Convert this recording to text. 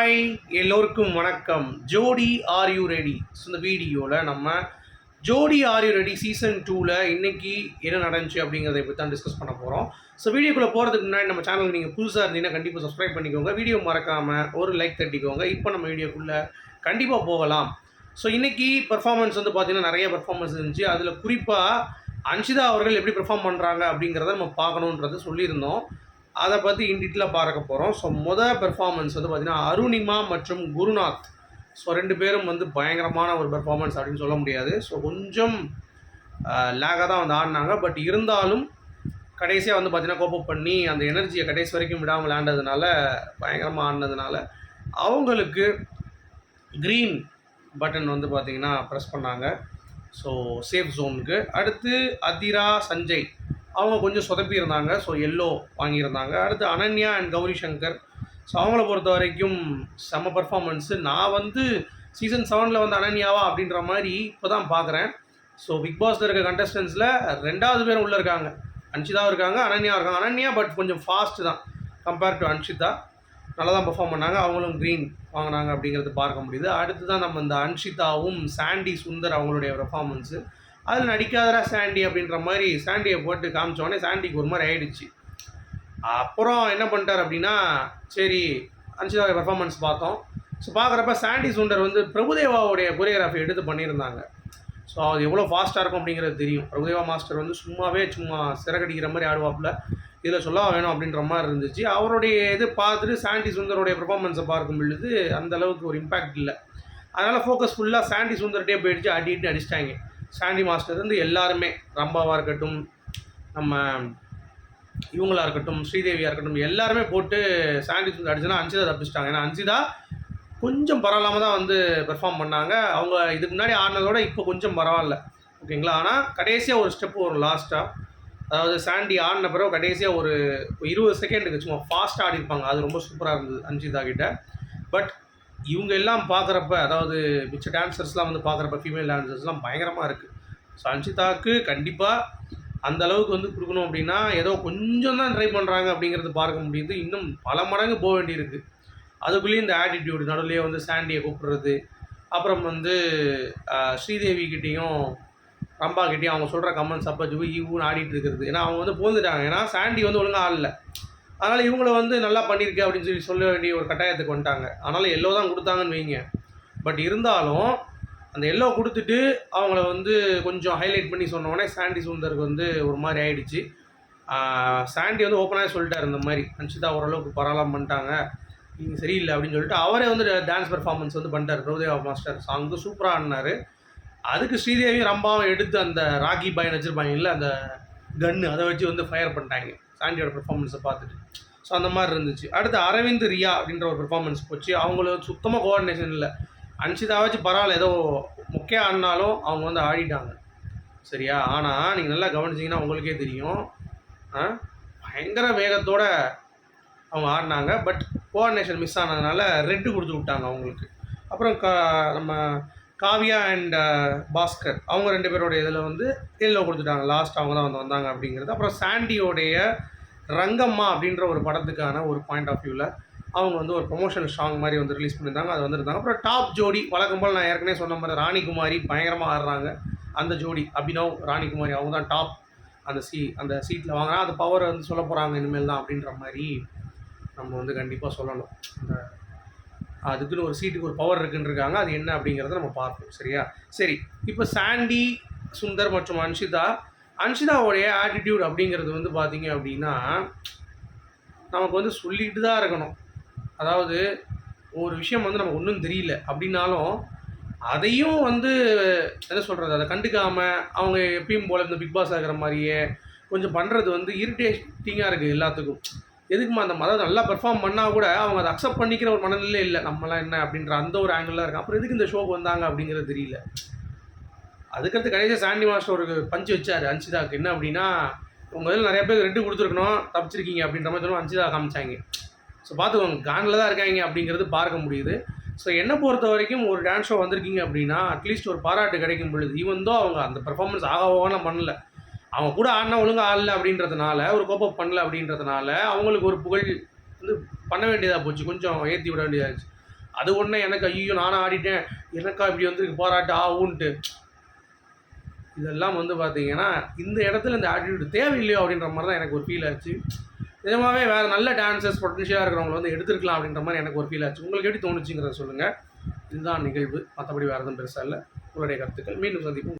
Hi எல்லோருக்கும் வணக்கம். ஜோடி ஆர் யூ ரெடி ஸோ இந்த வீடியோவில் நம்ம ஜோடி ஆர் யூ ரெடி சீசன் டூவில் இன்னைக்கு என்ன நடந்துச்சு அப்படிங்கிறத பற்றி தான் டிஸ்கஸ் பண்ண போகிறோம் ஸோ வீடியோக்குள்ளே போகிறதுக்கு முன்னாடி நம்ம சேனல் நீங்கள் புதுசாக இருந்தீங்கன்னா கண்டிப்பாக சப்ஸ்கிரைப் பண்ணிக்கோங்க. வீடியோ மறக்காமல் ஒரு லைக் தட்டிக்கோங்க. இப்போ நம்ம வீடியோக்குள்ளே கண்டிப்பாக போகலாம். ஸோ இன்றைக்கி பெர்ஃபார்மன்ஸ் வந்து பார்த்தீங்கன்னா நிறைய பர்ஃபார்மன்ஸ் இருந்துச்சு. அதில் குறிப்பாக அன்ஷிதா அவர்கள் எப்படி பெர்ஃபார்ம் பண்ணுறாங்க அப்படிங்கிறத நம்ம பார்க்கணுன்றது சொல்லியிருந்தோம். அதை பற்றி இன்டிட்டில் பார்க்க போகிறோம் ஸோ மொதல் பெர்ஃபார்மன்ஸ் வந்து பார்த்திங்கன்னா அருணிமா மற்றும் குருநாத். ஸோ ரெண்டு பேரும் வந்து பயங்கரமான ஒரு பெர்ஃபார்மன்ஸ் அப்படின்னு சொல்ல முடியாது. ஸோ கொஞ்சம் லேகாக தான் வந்து ஆடினாங்க. பட் இருந்தாலும் கடைசியாக வந்து பார்த்தீங்கன்னா கோப்பப் பண்ணி அந்த எனர்ஜியை கடைசி வரைக்கும் விடாமல் விளையாண்டதுனால பயங்கரமாக ஆடினதுனால அவங்களுக்கு க்ரீன் பட்டன் வந்து பார்த்திங்கன்னா ப்ரெஸ் பண்ணாங்க. ஸோ சேஃப் ஜோனுக்கு அடுத்து அதிரா சஞ்சய். அவங்க கொஞ்சம் சொதப்பி இருந்தாங்க ஸோ எல்லோ வாங்கியிருந்தாங்க. அடுத்து அனன்யா அண்ட் கௌரி சங்கர். ஸோ அவங்கள பொறுத்த வரைக்கும் செம்ம பர்ஃபார்மன்ஸு நான் வந்து சீசன் செவனில் வந்து அனன்யாவா அப்படின்ற மாதிரி இப்போ தான் பார்க்குறேன் ஸோ பிக் பாஸில் இருக்க கண்டஸ்டன்ஸில் ரெண்டாவது பேரும் உள்ளே இருக்காங்க. அன்ஷிதாவும் இருக்காங்க அனன்யா இருக்காங்க. அனன்யா பட் கொஞ்சம் ஃபாஸ்ட் தான். Compare to Anshita. நல்லா தான் பெர்ஃபார்ம் பண்ணாங்க. அவங்களும் க்ரீன் வாங்கினாங்க அப்படிங்கிறது பார்க்க முடியுது. அடுத்து தான் நம்ம இந்த அன்ஷிதாவும் சாண்டி சுந்தர் அவங்களுடைய பர்ஃபார்மன்ஸு அதில் நடிக்காதரா சாண்டி அப்படின்ற மாதிரி சாண்டியை போட்டு காமிச்சோடனே சாண்டிக்கு ஒரு மாதிரி ஆயிடுச்சு. அப்புறம் என்ன பண்ணிட்டார் அப்படின்னா சரி அஞ்சுதாவது பெர்ஃபார்மன்ஸ் பார்த்தோம். ஸோ பார்க்குறப்ப சாண்டி சுந்தர் வந்து பிரபுதேவாவுடைய கொரியோகிராஃபி எடுத்து பண்ணியிருந்தாங்க. ஸோ அது எவ்வளோ ஃபாஸ்ட்டாக இருக்கும் அப்படிங்கிறது தெரியும். பிரபுதேவா மாஸ்டர் வந்து சும்மாவே சும்மா சிறகடிக்கிற மாதிரி ஆடுவாப்பில். இதில் சொல்ல வேணும் அப்படின்ற மாதிரி இருந்துச்சு. அவருடைய இது பார்த்துட்டு சாண்டி சுந்தருடைய பெர்ஃபார்மன்ஸை பார்க்கும் பொழுது அந்த அளவுக்கு ஒரு இம்பாக்ட் இல்லை. அதனால் ஃபோக்கஸ் ஃபுல்லாக சாண்டி சுந்தர்கிட்டே போயிடுச்சு. அடிட்டு அடிச்சிட்டாங்க. சாண்டி மாஸ்டர் வந்து எல்லாருமே ரம்பாவாக இருக்கட்டும் நம்ம இவங்களாக இருக்கட்டும் ஸ்ரீதேவியாக இருக்கட்டும் எல்லாருமே போட்டு சாண்டி சுந்தர் அடிச்சுனா அன்சிதா தப்பிச்சிட்டாங்க. ஏன்னா அஞ்சிதா கொஞ்சம் பரவாயில்லாமல் தான் வந்து பெர்ஃபார்ம் பண்ணாங்க. அவங்க இதுக்கு முன்னாடி ஆடினதோட இப்போ கொஞ்சம் பரவாயில்ல. ஓகேங்களா? ஆனால் கடைசியாக ஒரு ஸ்டெப் வரும் லாஸ்ட்டாக அதாவது சாண்டி ஆடின பிறகு கடைசியாக ஒரு இருபது செகண்டுக்கு சும்மா ஃபாஸ்ட்டாக ஆடிருப்பாங்க. அது ரொம்ப சூப்பராக இருந்தது அஞ்சிதா கிட்ட. பட் இவங்க எல்லாம் பார்க்குறப்ப அதாவது மிச்ச டான்சர்ஸ்லாம் வந்து பார்க்குறப்ப ஃபீமேல் டான்சர்ஸ்லாம் பயங்கரமாக இருக்குது சஞ்சிதாவுக்கு கண்டிப்பாக அந்த அளவுக்கு வந்து கொடுக்கணும் அப்படின்னா ஏதோ கொஞ்சம் தான் ட்ரை பண்ணுறாங்க அப்படிங்கிறது பார்க்க முடியுது. இன்னும் பல மடங்கு போக வேண்டியிருக்கு. அதுக்குள்ளேயும் இந்த ஆட்டிடியூடு நடுவுலேயே வந்து சாண்டியை கூப்பிடுறது அப்புறம் வந்து ஸ்ரீதேவி கிட்டேயும் ரம்பா கிட்டேயும் அவங்க சொல்கிற கமெண்ட்ஸ் அப்போ ஜூ ஈவுன்னு ஆடிட்டு இருக்கிறது. ஏன்னா அவங்க வந்து போந்துட்டாங்க ஏன்னா சாண்டி வந்து ஒழுங்காக ஆடல. அதனால் இவங்கள வந்து நல்லா பண்ணியிருக்கு அப்படின்னு சொல்லி சொல்ல வேண்டிய ஒரு கட்டாயத்துக்கு வந்துட்டாங்க. அதனால் எல்லோ தான் கொடுத்தாங்கன்னு வைங்க. பட் இருந்தாலும் அந்த எல்லோ கொடுத்துட்டு அவங்கள வந்து கொஞ்சம் ஹைலைட் பண்ணி சொன்னோடனே சாண்டி சுந்தருக்கு வந்து ஒரு மாதிரி ஆயிடுச்சு. சாண்டி வந்து ஓப்பனாக சொல்லிட்டார் இந்த மாதிரி. அன்ஷிதா ஓரளவுக்கு பரவாயில்ல பண்ணிட்டாங்க. நீங்கள் சரியில்லை அப்படின்னு சொல்லிட்டு அவரே வந்து டான்ஸ் பெர்ஃபார்மன்ஸ் வந்து பண்ணிட்டார். பிரபுதேவா மாஸ்டர். சாங்கு சூப்பராக ஆடினார். அதுக்கு ஸ்ரீதேவியும் ரம்பாவும் எடுத்து அந்த ராக்கி பாய்னு வச்சுருப்பாங்கல்ல அந்த கன்று அதை வச்சு வந்து ஃபயர் பண்ணிட்டாங்க. சாண்டியோட பெர்ஃபார்மன்ஸை பார்த்துட்டு. ஸோ அந்த மாதிரி இருந்துச்சு. அடுத்து அரவிந்த் ரியா அப்படின்ற ஒரு பெர்ஃபார்மன்ஸ் போச்சு. அவங்களுக்கு சுத்தமாக கோஆர்டினேஷன் இல்லை. அன்ஷிதாவாச்சும் பரவாயில்ல. ஏதோ முக்கிய ஆடினாலும் அவங்க வந்து ஆடிட்டாங்க. சரியா? ஆனால் நீங்கள் நல்லா கவனிச்சிங்கன்னா உங்களுக்கே தெரியும். பயங்கர வேகத்தோட அவங்க ஆடினாங்க. பட் கோஆர்டினேஷன் மிஸ் ஆனதுனால ரெட்டு கொடுத்து விட்டாங்க அவங்களுக்கு. அப்புறம் கா நம்ம காவியா அண்ட் uh, பாஸ்கர். அவங்க ரெண்டு பேருடைய இதில் வந்து எல்லோ கொடுத்துட்டாங்க. லாஸ்ட் அவங்க தான் வந்து வந்தாங்க அப்படிங்கிறது. அப்புறம் சாண்டியோடைய ரங்கம்மா அப்படின்ற ஒரு படத்துக்கான ஒரு பாயிண்ட் ஆஃப் வியூவில் அவங்க வந்து ஒரு ப்ரொமோஷன் சாங் மாதிரி வந்து ரிலீஸ் பண்ணியிருந்தாங்க. அது வந்துருந்தாங்க. அப்புறம் டாப் ஜோடி வழக்கம் போல் நான் ஏற்கனவே சொன்ன மாதிரி ராணிகுமாரி பயங்கரமாக ஆடுறாங்க. அந்த ஜோடி அபினவ் ராணிகுமாரி அவங்க தான் டாப் அந்த சீ அந்த சீட்டில் வாங்கினா அந்த பவர் வந்து சொல்ல போகிறாங்க இனிமேல் தான் அப்படின்ற மாதிரி நம்ம வந்து கண்டிப்பாக சொல்லணும். அந்த அதுக்குன்னு ஒரு சீட்டுக்கு ஒரு பவர் இருக்குன்றிருக்காங்க. அது என்ன அப்படிங்கிறத நம்ம பார்ப்போம். சரியா? சரி. இப்போ சாண்டி சுந்தர் மற்றும் அன்ஷிதா அன்ஷிதாவுடைய ஆட்டிடியூட் அப்படிங்கிறது வந்து பார்த்தீங்க அப்படின்னா நமக்கு வந்து சொல்லிட்டு தான் இருக்கணும். அதாவது ஒரு விஷயம் வந்து நமக்கு ஒன்றும் தெரியல அப்படின்னாலும் அதையும் வந்து என்ன சொல்கிறது அதை கண்டுக்காமல் அவங்க எப்பயும் போல் இந்த பிக் பாஸ் ஆகிற மாதிரியே கொஞ்சம் பண்ணுறது வந்து இரிட்டேட்டிங்காக இருக்குது எல்லாத்துக்கும். எதுக்குமா அந்த மதம் நல்லா பெர்ஃபார்ம் பண்ணால் கூட அவங்க அதை அக்செப்ட் பண்ணிக்கிற ஒரு மனநிலை இல்லை. நம்மளாம் என்ன அப்படின்ற அந்த ஒரு ஆங்கிளில் இருக்கான் அப்புறம் எதுக்கு இந்த ஷோக்கு வந்தாங்க அப்படிங்கிறது தெரியல. அதுக்கடுத்து கடைசியாக சாண்டி மாஸ்டர் ஒரு பஞ்சு வச்சார் அன்சிதாக்கு என்ன அப்படின்னா உங்கள் இதில் நிறைய பேர் ரெண்டு கொடுத்துருக்கணும் தப்பிச்சிருக்கீங்க அப்படின்ற மாதிரி சொல்லி அன்சிதா காமிச்சாங்க. ஸோ பார்த்துக்கோங்க கானில் தான் இருக்காங்க அப்படிங்கிறது பார்க்க முடியுது. ஸோ என்னை பொறுத்த வரைக்கும் ஒரு டான்ஸ் ஷோ வந்திருக்கீங்க அப்படின்னா அட்லீஸ்ட் ஒரு பாராட்டு கிடைக்கும் பொழுது ஈவன் தோ அவங்க அந்த பெர்ஃபார்மன்ஸ் ஆக ஆகலாம் பண்ணல அவன் கூட ஆடினா ஒழுங்காக ஆடல அப்படின்றதுனால ஒரு கோப்பப் பண்ணல அப்படின்றதுனால அவங்களுக்கு ஒரு புகழ் வந்து பண்ண வேண்டியதாக போச்சு. கொஞ்சம் ஏற்றி விட வேண்டியதாக இருந்துச்சு அது ஒன்றே எனக்கு ஐயோ நானும் ஆடிட்டேன். எனக்கா இப்படி வந்து பாராட்டு ஆகும்ன்ட்டு. இதெல்லாம் வந்து பார்த்தீங்கன்னா இந்த இடத்துல இந்த ஆட்டிடியூட் தேவையில்லையோ அப்படின்ற மாதிரி தான் எனக்கு ஒரு ஃபீல் ஆச்சு. நிஜமாகவே வேறு நல்ல டான்சர்ஸ் பொட்டன்ஷியலாக இருக்கிறவங்க வந்து எடுத்துருக்கலாம் அப்படின்ற மாதிரி எனக்கு ஒரு ஃபீல் ஆச்சு. உங்களுக்கு எப்படி தோணுச்சுங்கிறத சொல்லுங்கள் இதுதான் நிகழ்வு. மற்றபடி வேறு எதுவும் பெருசாக இல்லை. உங்களுடைய கருத்துக்கள். மீண்டும் சந்திப்போம்.